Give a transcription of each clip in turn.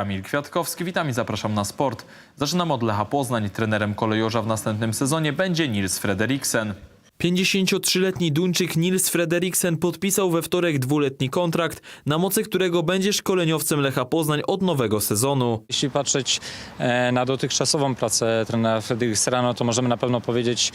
Kamil Kwiatkowski, witam i zapraszam na sport. Zaczynam od Lecha Poznań. Trenerem kolejorza w następnym sezonie będzie Nils Frederiksen. 53-letni Duńczyk Nils Frederiksen podpisał we wtorek dwuletni kontrakt, na mocy którego będzie szkoleniowcem Lecha Poznań od nowego sezonu. Jeśli patrzeć e, na dotychczasową pracę trenera Fredriksera, no to możemy na pewno powiedzieć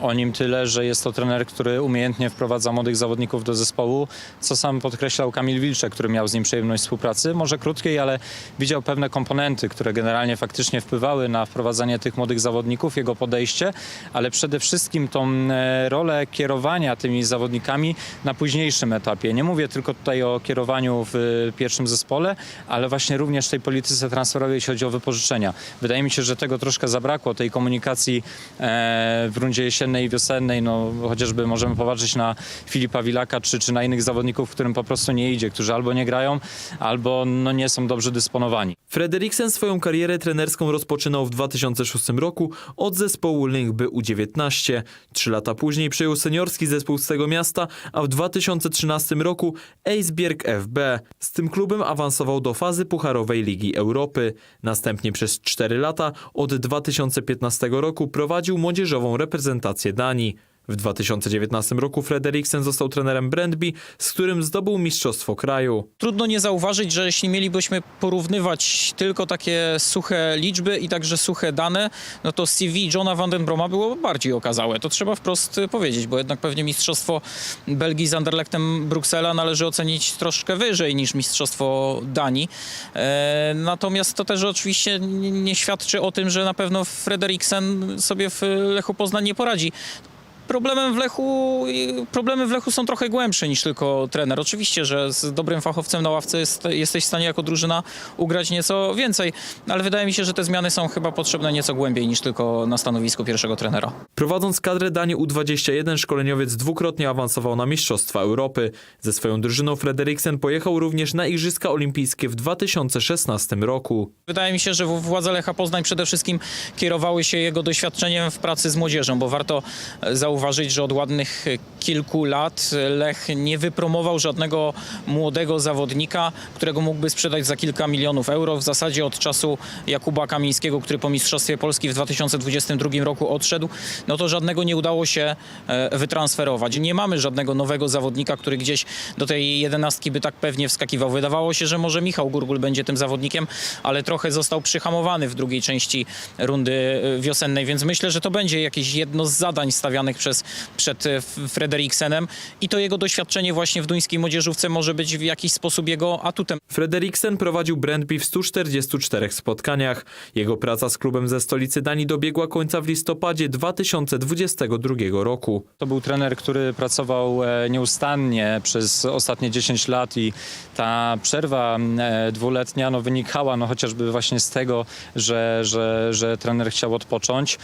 o nim tyle, że jest to trener, który umiejętnie wprowadza młodych zawodników do zespołu, co sam podkreślał Kamil Wilczek, który miał z nim przyjemność współpracy, może krótkiej, ale widział pewne komponenty, które generalnie faktycznie wpływały na wprowadzanie tych młodych zawodników, jego podejście, ale przede wszystkim tą e, rolę kierowania tymi zawodnikami na późniejszym etapie. Nie mówię tylko tutaj o kierowaniu w pierwszym zespole, ale właśnie również tej polityce transferowej, jeśli chodzi o wypożyczenia. Wydaje mi się, że tego troszkę zabrakło, tej komunikacji e, w rundzie jesiennej i wiosennej, no chociażby możemy popatrzeć na Filipa Wilaka czy, czy na innych zawodników, którym po prostu nie idzie, którzy albo nie grają, albo no, nie są dobrze dysponowani. Frederiksen swoją karierę trenerską rozpoczynał w 2006 roku od zespołu Lyngby U19. Trzy lata później przejął seniorski zespół z tego miasta, a w 2013 roku Eisberg FB. Z tym klubem awansował do fazy pucharowej Ligi Europy. Następnie przez cztery lata od 2015 roku prowadził młodzieżową reprezentację Danii. W 2019 roku Frederiksen został trenerem Brandby, z którym zdobył mistrzostwo kraju. Trudno nie zauważyć, że jeśli mielibyśmy porównywać tylko takie suche liczby i także suche dane, no to CV Johna van den Broma było bardziej okazałe. To trzeba wprost y, powiedzieć, bo jednak pewnie mistrzostwo Belgii z Anderlechtem Bruksela należy ocenić troszkę wyżej niż mistrzostwo Danii. E, natomiast to też oczywiście nie świadczy o tym, że na pewno Frederiksen sobie w Lechu Poznań nie poradzi. Problemem w Lechu, problemy w Lechu są trochę głębsze niż tylko trener. Oczywiście, że z dobrym fachowcem na ławce jest, jesteś w stanie jako drużyna ugrać nieco więcej, ale wydaje mi się, że te zmiany są chyba potrzebne nieco głębiej niż tylko na stanowisku pierwszego trenera. Prowadząc kadrę Danii U21, szkoleniowiec dwukrotnie awansował na Mistrzostwa Europy. Ze swoją drużyną Frederiksen pojechał również na Igrzyska Olimpijskie w 2016 roku. Wydaje mi się, że władze Lecha Poznań przede wszystkim kierowały się jego doświadczeniem w pracy z młodzieżą, bo warto e, zauważyć, że od ładnych kilku lat Lech nie wypromował żadnego młodego zawodnika, którego mógłby sprzedać za kilka milionów euro. W zasadzie od czasu Jakuba Kamińskiego, który po Mistrzostwie Polski w 2022 roku odszedł, no to żadnego nie udało się e, wytransferować. Nie mamy żadnego nowego zawodnika, który gdzieś do tej jedenastki by tak pewnie wskakiwał. Wydawało się, że może Michał Gurgul będzie tym zawodnikiem, ale trochę został przyhamowany w drugiej części rundy e, wiosennej, więc myślę, że to będzie jakieś jedno z zadań stawianych przez, przed e, Frederiksenem i to jego doświadczenie właśnie w duńskiej młodzieżówce może być w jakiś sposób jego atutem. Frederiksen prowadził Brandby w 144 spotkaniach. Jego praca z klubem ze stolicy Danii dobiegła końca w listopadzie 2022 roku. To był trener, który pracował e, nieustannie przez ostatnie 10 lat i ta przerwa e, dwuletnia no, wynikała no, chociażby właśnie z tego, że, że, że trener chciał odpocząć.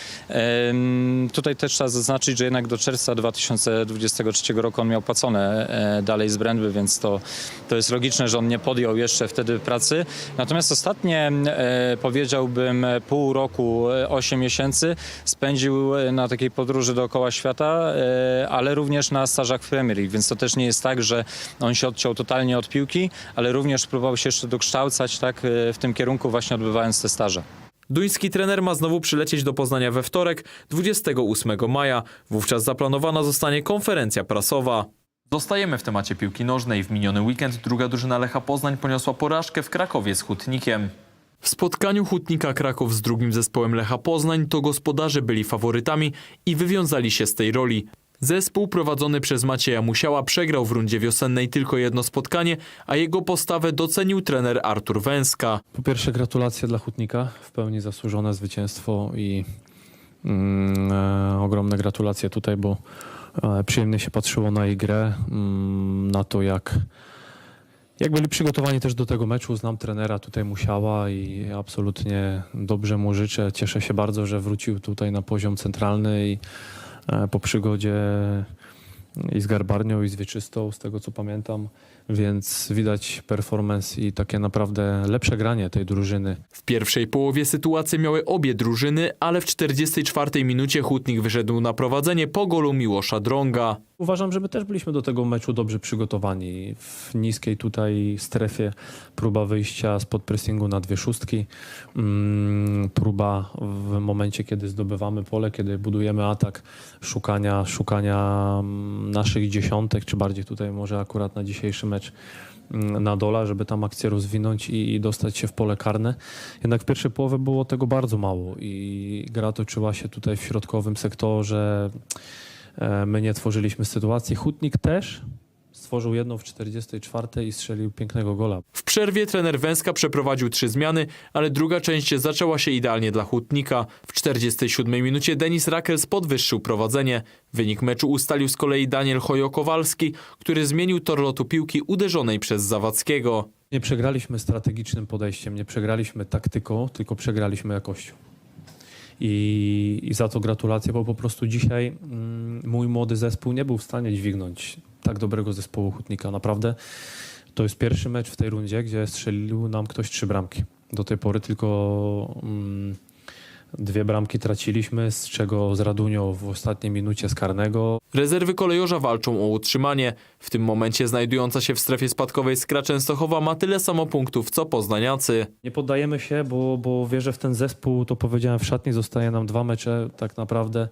Tutaj też trzeba zaznaczyć, że jednak do czerwca 2023 roku on miał płacone e, dalej z Brandby, więc to, to jest logiczne, że on nie podjął jeszcze wtedy pracy. Natomiast ostatnie e, powiedziałbym pół roku, 8 miesięcy spędził e, na takiej podróży dookoła świata, e, ale również na stażach w Premier League, więc to też nie jest tak, że on się odciął totalnie od piłki, ale również próbował się jeszcze dokształcać tak e, w tym kierunku właśnie odbywając te staże. Duński trener ma znowu przylecieć do Poznania we wtorek, 28 maja. Wówczas zaplanowana zostanie konferencja prasowa. Zostajemy w temacie piłki nożnej. W miniony weekend druga drużyna Lecha Poznań poniosła porażkę w Krakowie z Hutnikiem. W spotkaniu Hutnika Kraków z drugim zespołem Lecha Poznań to gospodarze byli faworytami i wywiązali się z tej roli. Zespół prowadzony przez Macieja Musiała przegrał w rundzie wiosennej tylko jedno spotkanie, a jego postawę docenił trener Artur Węska. Po pierwsze gratulacje dla Hutnika, w pełni zasłużone zwycięstwo i mm, e, ogromne gratulacje tutaj, bo e, przyjemnie się patrzyło na ich grę, mm, na to jak, jak byli przygotowani też do tego meczu. Znam trenera tutaj Musiała i absolutnie dobrze mu życzę. Cieszę się bardzo, że wrócił tutaj na poziom centralny i po przygodzie i z Garbarnią i z Wieczystą, z tego co pamiętam, więc widać performance i takie naprawdę lepsze granie tej drużyny. W pierwszej połowie sytuacje miały obie drużyny, ale w 44 minucie Hutnik wyszedł na prowadzenie po golu Miłosza Drąga. Uważam, że my też byliśmy do tego meczu dobrze przygotowani. W niskiej tutaj strefie próba wyjścia spod pressingu na dwie szóstki, mm, próba w momencie, kiedy zdobywamy pole, kiedy budujemy atak, szukania, szukania mm, naszych dziesiątek, czy bardziej tutaj może akurat na dzisiejszy mecz mm, na dola, żeby tam akcję rozwinąć i, i dostać się w pole karne. Jednak w pierwszej połowie było tego bardzo mało i gra toczyła się tutaj w środkowym sektorze. E, My nie tworzyliśmy sytuacji. Hutnik też stworzył jedną w 44 i strzelił pięknego gola. W przerwie trener Węska przeprowadził trzy zmiany, ale druga część zaczęła się idealnie dla Hutnika. W 47 minucie Denis Rakels podwyższył prowadzenie. Wynik meczu ustalił z kolei Daniel Hojo-Kowalski, który zmienił tor lotu piłki uderzonej przez Zawadzkiego. Nie przegraliśmy strategicznym podejściem, nie przegraliśmy taktyką, tylko przegraliśmy jakością. I, I za to gratulacje, bo po prostu dzisiaj mm, mój młody zespół nie był w stanie dźwignąć tak dobrego zespołu Hutnika. Naprawdę to jest pierwszy mecz w tej rundzie, gdzie strzelił nam ktoś trzy bramki. Do tej pory tylko mm, dwie bramki traciliśmy, z czego z Radunią w ostatniej minucie z karnego. Rezerwy kolejorza walczą o utrzymanie. W tym momencie znajdująca się w strefie spadkowej Skra Częstochowa ma tyle samo punktów co Poznaniacy. Nie poddajemy się, bo, bo wierzę w ten zespół. To powiedziałem w szatni, zostaje nam dwa mecze tak naprawdę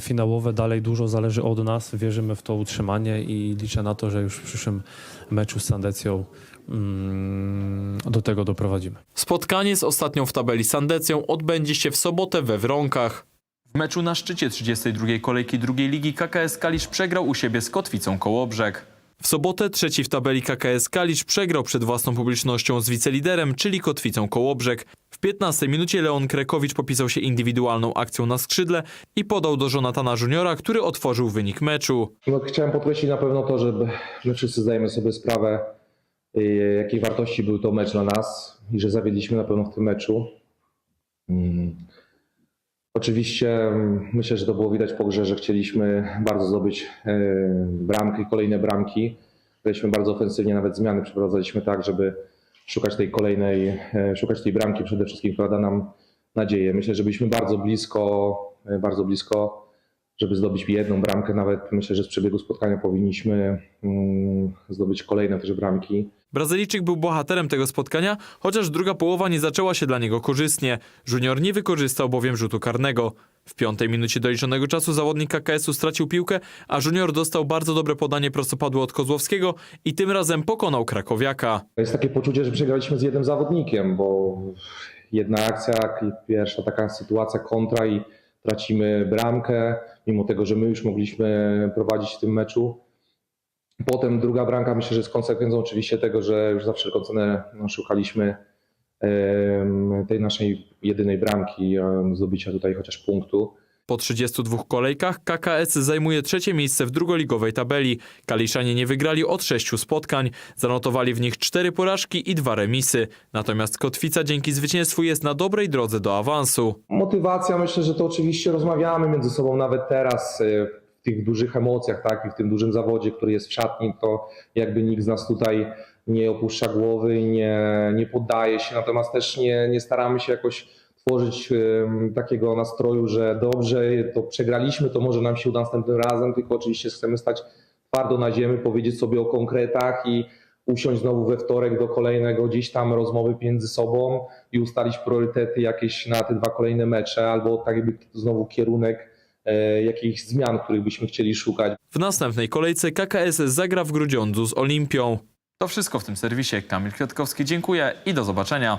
finałowe. Dalej dużo zależy od nas. Wierzymy w to utrzymanie i liczę na to, że już w przyszłym meczu z Sandecją mm, do tego doprowadzimy. Spotkanie z ostatnią w tabeli Sandecją odbędzie się w sobotę we Wronkach. W meczu na szczycie 32 kolejki drugiej ligi KKS Kalisz przegrał u siebie z Kotwicą Kołobrzeg. W sobotę trzeci w tabeli KKS Kalisz przegrał przed własną publicznością z wiceliderem, czyli Kotwicą Kołobrzeg. W 15 minucie Leon Krekowicz popisał się indywidualną akcją na skrzydle i podał do Jonatana Juniora, który otworzył wynik meczu. No, chciałem podkreślić na pewno to, że my wszyscy zdajemy sobie sprawę, y, jakiej wartości był to mecz dla nas i że zawiedliśmy na pewno w tym meczu. Mm. Oczywiście mm, myślę, że to było widać po grze, że chcieliśmy bardzo zdobyć y, bramki, kolejne bramki. Graliśmy bardzo ofensywnie, nawet zmiany przeprowadzaliśmy tak, żeby szukać tej kolejnej, y, szukać tej bramki przede wszystkim, która da nam nadzieję. Myślę, że byliśmy bardzo blisko, y, bardzo blisko żeby zdobyć jedną bramkę. Nawet myślę, że z przebiegu spotkania powinniśmy mm, zdobyć kolejne też bramki. Brazylijczyk był bohaterem tego spotkania, chociaż druga połowa nie zaczęła się dla niego korzystnie. Junior nie wykorzystał bowiem rzutu karnego. W piątej minucie doliczonego czasu zawodnik KKS-u stracił piłkę, a Junior dostał bardzo dobre podanie prostopadłe od Kozłowskiego i tym razem pokonał Krakowiaka. Jest takie poczucie, że przegraliśmy z jednym zawodnikiem, bo jedna akcja, pierwsza taka sytuacja kontra i tracimy bramkę, mimo tego, że my już mogliśmy prowadzić w tym meczu. Potem druga bramka, myślę, że jest konsekwencją oczywiście tego, że już za wszelką cenę no, szukaliśmy tej naszej jedynej bramki, zdobycia tutaj chociaż punktu. Po 32 kolejkach KKS zajmuje trzecie miejsce w drugoligowej tabeli. Kaliszanie nie wygrali od sześciu spotkań, zanotowali w nich cztery porażki i dwa remisy. Natomiast Kotwica dzięki zwycięstwu jest na dobrej drodze do awansu. Motywacja, myślę, że to oczywiście rozmawiamy między sobą nawet teraz y, w tych dużych emocjach, tak, i w tym dużym zawodzie, który jest w szatni, to jakby nikt z nas tutaj nie opuszcza głowy nie, nie poddaje się, natomiast też nie, nie staramy się jakoś tworzyć takiego nastroju, że dobrze, to przegraliśmy, to może nam się uda następnym razem, tylko oczywiście chcemy stać twardo na ziemi, powiedzieć sobie o konkretach i usiąść znowu we wtorek do kolejnego gdzieś tam rozmowy między sobą i ustalić priorytety jakieś na te dwa kolejne mecze, albo tak jakby znowu kierunek e, jakichś zmian, których byśmy chcieli szukać. W następnej kolejce KKS zagra w Grudziądzu z Olimpią. To wszystko w tym serwisie. Kamil Kwiatkowski, dziękuję i do zobaczenia.